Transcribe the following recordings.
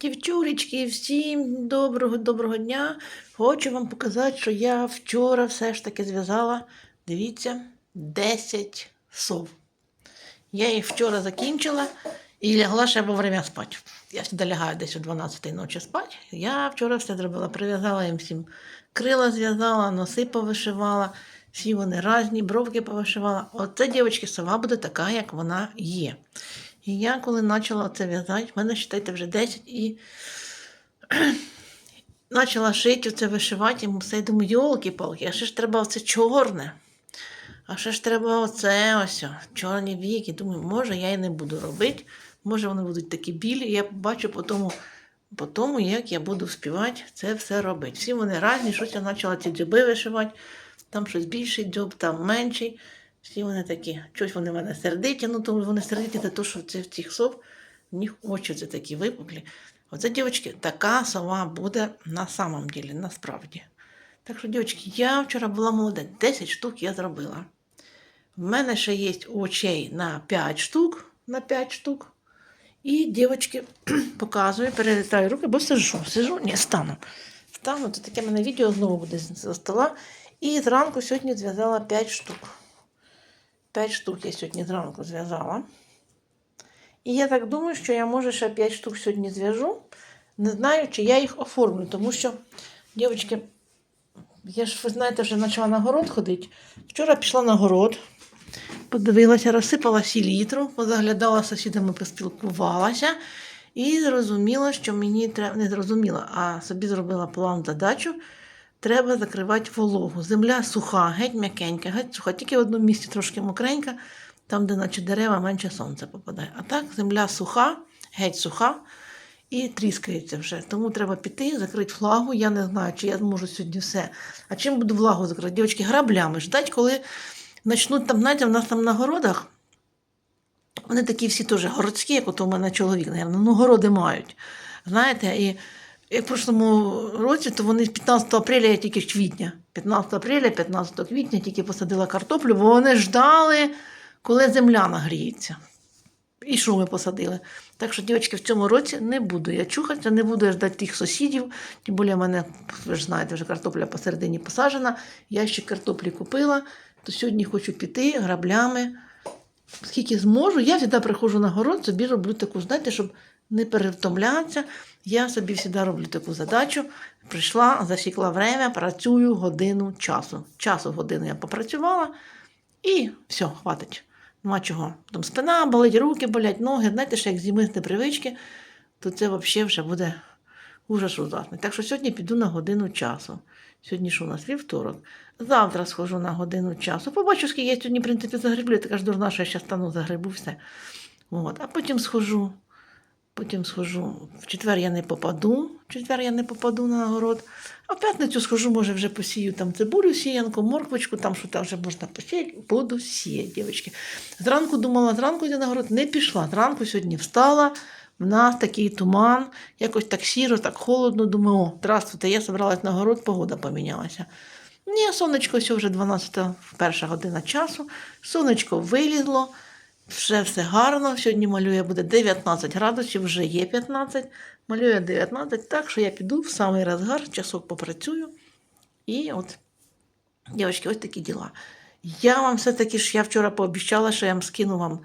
Дівчулечки, всім доброго доброго дня. Хочу вам показати, що я вчора все ж таки зв'язала, дивіться, 10 сов. Я їх вчора закінчила і лягла ще вовремя спати. Я завжди лягаю десь о 12 ночі спати. Я вчора все зробила, прив'язала їм всім крила зв'язала, носи повишивала, всі вони різні, бровки повишивала. Оце, дівчатки, сова буде така, як вона є. І я коли почала це в'язати, в мене, вважайте, вже 10 і почала шити це вишивати, і все, я думаю, йолки-палки, а ще ж треба оце чорне. А ще ж треба оце ось, чорні віки. Думаю, може, я і не буду робити. Може, вони будуть такі білі. Я бачу по тому, по тому, як я буду співати, це все робити. Всі вони різні, щось я почала ці дзьоби вишивати. Там щось більший дзьоб, там менший. Всі вони такі, щось вони в мене сердиті, ну тому вони сердиті, це то, що це в цих сов, в них очі це такі випуклі. Оце, дівчатки, така сова буде на самом ділі, насправді. Так що, дівчатки, я вчора була молода, 10 штук я зробила. В мене ще є очей на 5 штук, на 5 штук. І дівчатки показую, перелітаю руки, бо сижу, сижу, ні, стану. Стану, це таке в мене відео знову буде за стола. І зранку сьогодні зв'язала 5 штук. 5 штук я сьогодні зранку зв'язала. І я так думаю, що я може ще 5 штук сьогодні зв'яжу. Не знаю, чи я їх оформлю, тому що, дівчатки, я ж, ви знаєте, вже почала на город ходити. Вчора пішла на город, подивилася, розсипала селітру, позаглядала з сусідами, поспілкувалася і зрозуміла, що мені треба, не зрозуміла, а собі зробила план задачу. Треба закривати вологу. Земля суха, геть м'якенька, геть суха. Тільки в одному місці трошки мокренька, там, де наче дерева менше сонце попадає. А так земля суха, геть суха і тріскається вже. Тому треба піти, закрити влагу. Я не знаю, чи я зможу сьогодні все. А чим буду влагу закрити? Дівчатки, граблями. Ждать, коли почнуть там, знаєте, в нас там на городах. Вони такі всі теж городські, як от у мене чоловік, наверное, ну, городи мають. Знаєте, і як в прошлому році, то вони 15 апреля, я тільки квітня. 15 апреля, 15 квітня тільки посадила картоплю, бо вони ждали, коли земля нагріється. І що ми посадили. Так що, дівчатки, в цьому році не буду я чухатися, не буду я ждати тих сусідів. Тим більше в мене, ви ж знаєте, вже картопля посередині посаджена. Я ще картоплі купила, то сьогодні хочу піти граблями. Скільки зможу, я завжди приходжу на город, собі роблю таку, знаєте, щоб не перевтомлятися. Я собі завжди роблю таку задачу. Прийшла, засікла время, працюю годину часу. Часу годину я попрацювала і все, хватить. Нема чого. Там спина болить, руки болять, ноги. Знаєте, що як зими з непривички, то це взагалі вже буде ужас ужасний. Так що сьогодні піду на годину часу. Сьогодні що у нас вівторок. Завтра схожу на годину часу. Побачу, скільки я сьогодні, в принципі, загреблю. Така ж дурна, що я ще стану загребу все. От. А потім схожу. Потім схожу. В четвер я не попаду. В четвер я не попаду на город. А в п'ятницю схожу, може, вже посію там цибулю, сіянку, морквочку, там що там вже можна посіяти. Буду сіяти, дівчатки. Зранку думала, зранку йти на город, не пішла. Зранку сьогодні встала. В нас такий туман, якось так сіро, так холодно. Думаю, о, здравствуйте, я собралась на город, погода помінялася. Ні, сонечко, все вже 12 перша година часу. Сонечко вилізло, вже все гарно. Сьогодні малює буде 19 градусів, вже є 15, малює 19, так що я піду в самий розгар, часок попрацюю. І от, дівчатки, ось такі діла. Я вам все-таки ж, я вчора пообіцяла, що я вам скину вам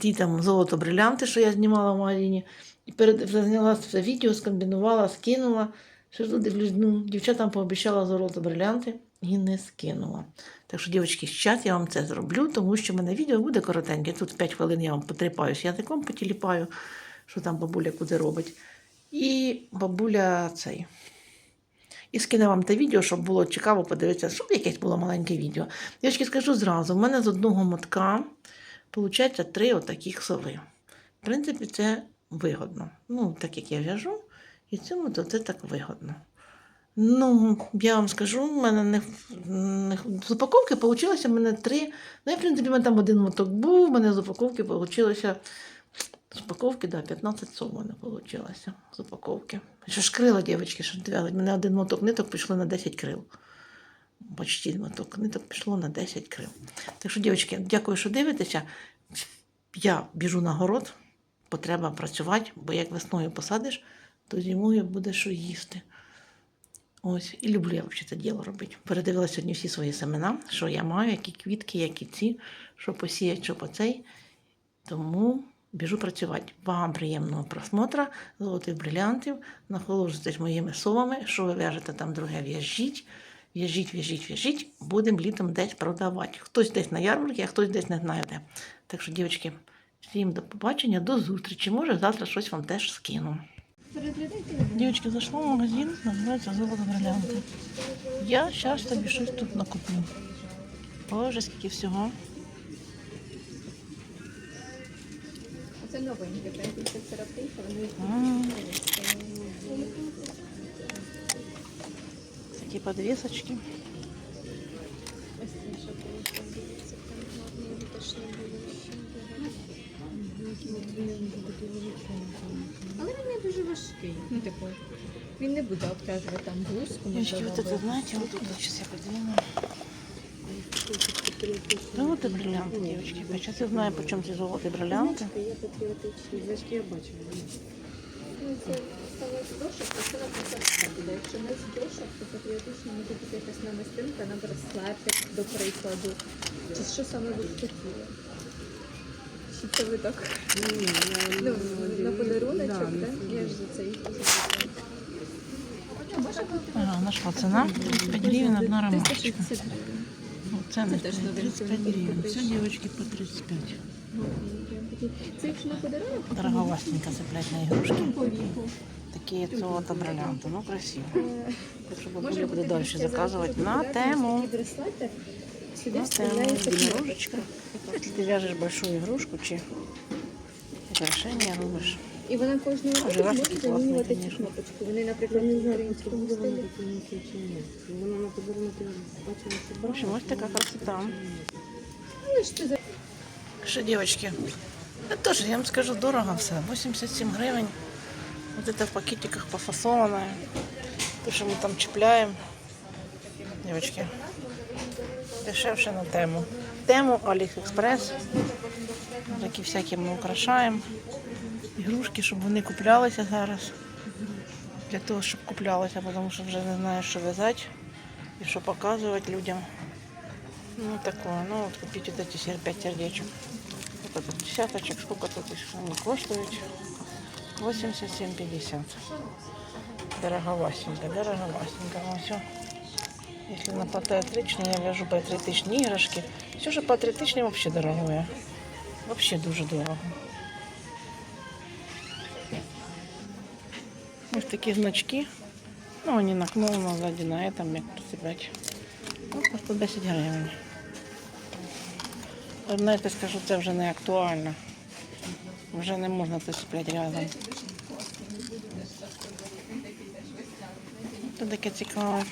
ті там золото брилянти, що я знімала в магазині. І перед зняла це відео, скомбінувала, скинула. Що тут дивлюсь, ну, дівчатам пообіцяла золото брилянти і не скинула. Так що, дівчатки, зараз я вам це зроблю, тому що в мене відео буде коротеньке. Тут 5 хвилин я вам потріпаюсь язиком, потіліпаю, що там бабуля куди робить. І бабуля цей. І скине вам те відео, щоб було цікаво подивитися, щоб якесь було маленьке відео. Дівчатки, скажу зразу, в мене з одного мотка виходить три отаких сови. В принципі, це вигодно. Ну, так як я в'яжу, і цьому то це так вигодно. Ну, я вам скажу, в мене не, не з упаковки вийшло в мене три. Ну, я, в принципі, в мене там один моток був, в мене з упаковки вийшло. З упаковки, да, 15 сов в мене вийшло з упаковки. Що ж крила, дівчатки, що дев'ять. У мене один моток ниток пішло на 10 крил. Почти моток ниток пішло на 10 крил. Так що, дівчатки, дякую, що дивитеся. Я біжу на город, бо треба працювати, бо як весною посадиш, то зимою буде що їсти. Ось, і люблю я взагалі це діло робити. Передивила сьогодні всі свої семена, що я маю, які квітки, які ці, що посіять, що по цей. Тому біжу працювати. Вам приємного просмотра, золотих брилянтів, насолоджуйтесь моїми совами, що ви в'яжете там друге, в'яжіть. В'яжіть, в'яжіть, в'яжіть, будемо літом десь продавати. Хтось десь на ярмарці, а хтось десь не знає де. Так що, дівчатки, всім до побачення, до зустрічі. Може, завтра щось вам теж скину. Дівчатки, зайшла в магазин, називається золото брилянти. Я зараз тобі щось тут накуплю. Боже, скільки всього. Це новеньке, 50 терапій, вони Такі подвісочки. Але дуже важкий. Ну, типу, він не буде обтяжувати там блузку. Девочки, вот это, знаете, вот тут сейчас я подвину. Ну вот и бриллианты, девочки. Я сейчас я знаю, почем эти золотые бриллианты. Я патріотичний. Значки я бачила. Ну, це стало з дошок, а це наприклад буде. Якщо не з дошок, то патріотично може бути якась намистинка на браслетик, до прикладу. Чи що саме ви б хотіли? Чи це ви так? Ну, на подаруночок, так? Я ж за це їх запитала. Ага, нашла цена. 35 гривен одна ромашечка. 360 гривень. Ну, цены Це теж новинка. 35 гривен. Все, девочки, по 35. Це якщо на подарунок, то Дороговастенько цеплять на игрушки. по віку. Такие золото бриллианты. Ну, красиво. Так что Може бабуля бути буде дальше таке заказывать золото на подарунок, тему. такий браслетик, Сюди На тему вставляється кнопочка. игрушечка. Если ты вяжешь большую игрушку, чи украшение робишь. І вона кожного разу Жирафики може класні, замінювати ці конечно. кнопочки. Вони, наприклад, в українському стилі. В общем, вот такая красота. Але ж це за Что, девочки, это тоже, я вам скажу, дорого все. 87 гривен. Вот это в пакетиках пофасованное. То, что мы там чіпляємо. Девочки, дешевше на тему. Тему, Аліекспрес. Такі всякі ми украшаємо. Ігрушки, щоб вони куплялися зараз. Для того, щоб куплялися, тому що вже не знаю, що вязати і що показувати людям. Ну, такое. Ну, вот купить вот эти сер- пять сердечек. Вот этот десяточек, сколько тут они коштуют? 87,50. Дороговасенько, дороговасенько. Ну, все. Если на патриотичні, я вяжу патриотичні іграшки. Все же патриотичні вообще дорогое. Вообще дуже дорого. Ось такі значки. Ну, вони наклонно сзади на этом, як прицеплять. Ну, по 110 гривень. Знаєте, скажу, це вже не актуально. Вже не можна це чіпляти разом. Це таке цікаве.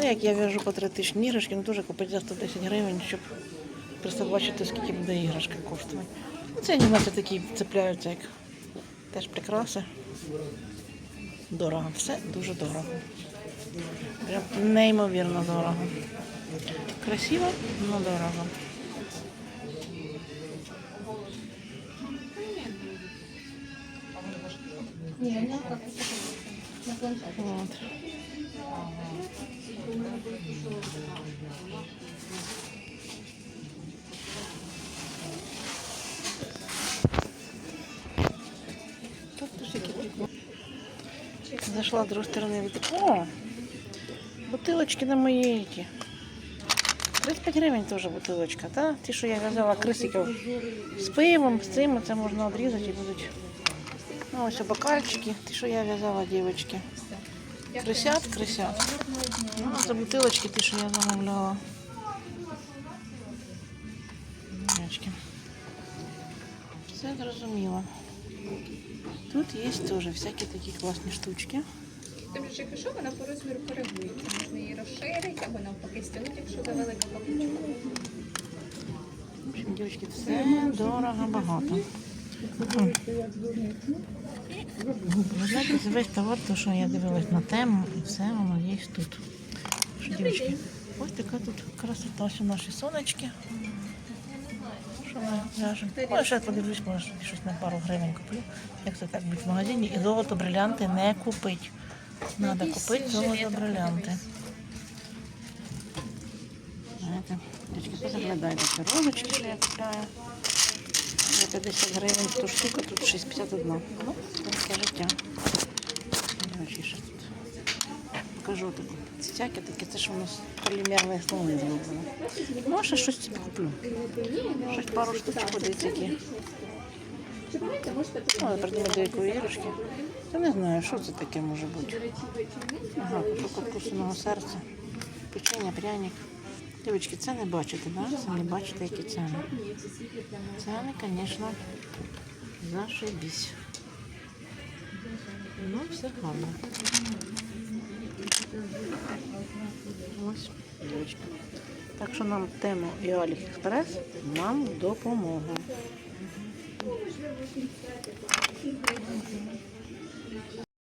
Це як я в'яжу патріотичні іграшки, ну теж купити за 110 гривень, щоб просто бачити, скільки буде іграшка коштувати. Ну, Це знаєте, такі цепляються, як теж прикраси. Дорого. Все дуже дорого. Прям неймовірно дорого. Красиво, но дорого. Вот. Зашла с другой стороны. видит, О! Бутилочки на мої эти. 35 гривень теж бутилочка, та? Ті, що я в'язала крисиків з пивом, з цим, це можна обрізати і будуть. Ну, ось бокальчики, ті, що я в'язала, дівчатки. Крисят, крисят. Ну, це бутилочки, ті, що я замовляла. Дівчатки. Все зрозуміло. Тут є теж всякі такі класні штучки. Тобто, якщо вона по розміру коригується, можна її розширити або навпаки стягнути, якщо за велика папочка. В общем, девочки, все дорого, багато. Це весь товар, то, що я дивилась на тему, і все воно є тут. Що, дівчатки, ось така тут красота, що наші сонечки. Що ляжемо. Ну, ще подивлюсь, може щось на пару гривень куплю. Як це так бути в магазині. І золото брилянти не купить. Треба купити золото брилянти. Знаєте, дівчатки, позаглядайте ці розочки, що я купляю. За 50 гривень ту штука, тут 6,51. Ну, таке життя. Дівчатки, що тут. Покажу таку. Цяки такі, це ж у нас полімерне основне зроблено. Може, щось собі куплю. Щось пару штучок подивіться які. Чи пам'ятаєте, можете Ну, придумати до якої іграшки. Я не знаю, що це таке може бути. Ага, кусок откусаного серця. Печення, пряник. Дівчатки, це не бачите, да? Це не бачите, які ціни. Ціни, звісно, зашибісь. Ну, все гарно. Ось, дівчатки. Так що нам тему і Аліекспрес нам в допомогу.